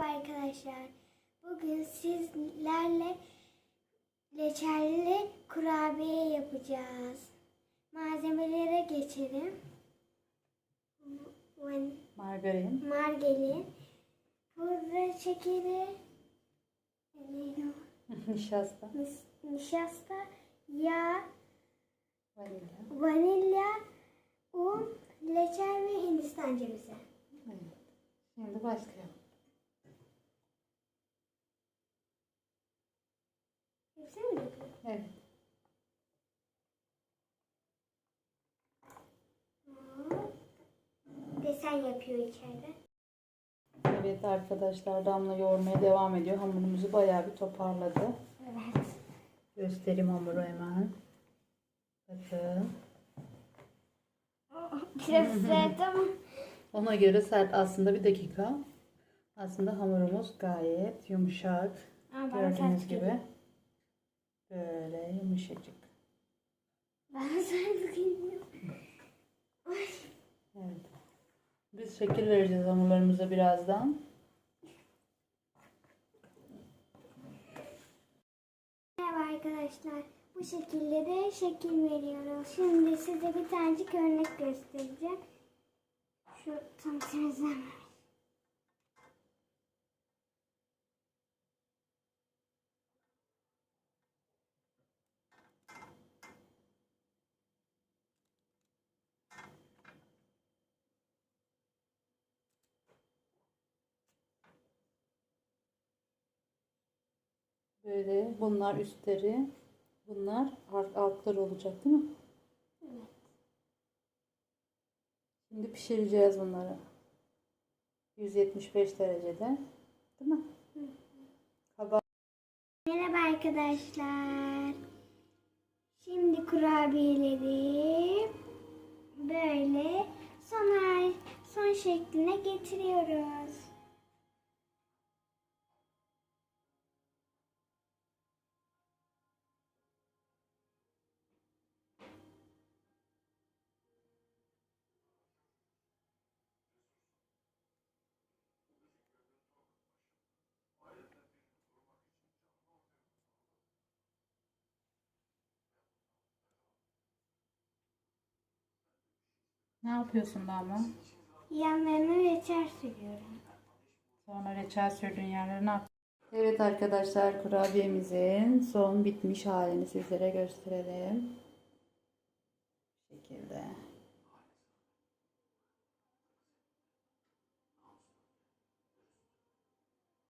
Merhaba arkadaşlar. Bugün sizlerle reçelli kurabiye yapacağız. Malzemelere geçelim. Margarin, Margarin, pudra şekeri, nişasta, nişasta, yağ, vanilya. vanilya, un, reçel ve hindistan cevizi. Evet. Şimdi başlayalım. Hepsini mi döküyorum? Evet. Desen yapıyor içeride. Evet arkadaşlar Damla yoğurmaya devam ediyor. Hamurumuzu bayağı bir toparladı. Evet. Göstereyim hamuru hemen. Bakın. Biraz sert ama Ona göre sert aslında bir dakika. Aslında hamurumuz gayet yumuşak. Ama bana Gördüğünüz sert gibi. Böyle yumuşacık. sert geliyor. Evet. Biz şekil vereceğiz hamurlarımıza birazdan. Merhaba arkadaşlar. Bu şekilde de şekil veriyoruz. Şimdi size bir tanecik örnek göstereceğim. Şu tam temizleme. Böyle bunlar üstleri, bunlar alt- altları olacak değil mi? Evet. Şimdi pişireceğiz bunları. 175 derecede. Değil mi? Kaba Merhaba arkadaşlar. Şimdi kurabiyeleri böyle son son şekline getiriyoruz. Ne yapıyorsun Damla? Yanlarına reçel sürüyorum. Sonra reçel sürdüğün yerleri ne yap? Evet arkadaşlar kurabiyemizin son bitmiş halini sizlere gösterelim. Bu şekilde.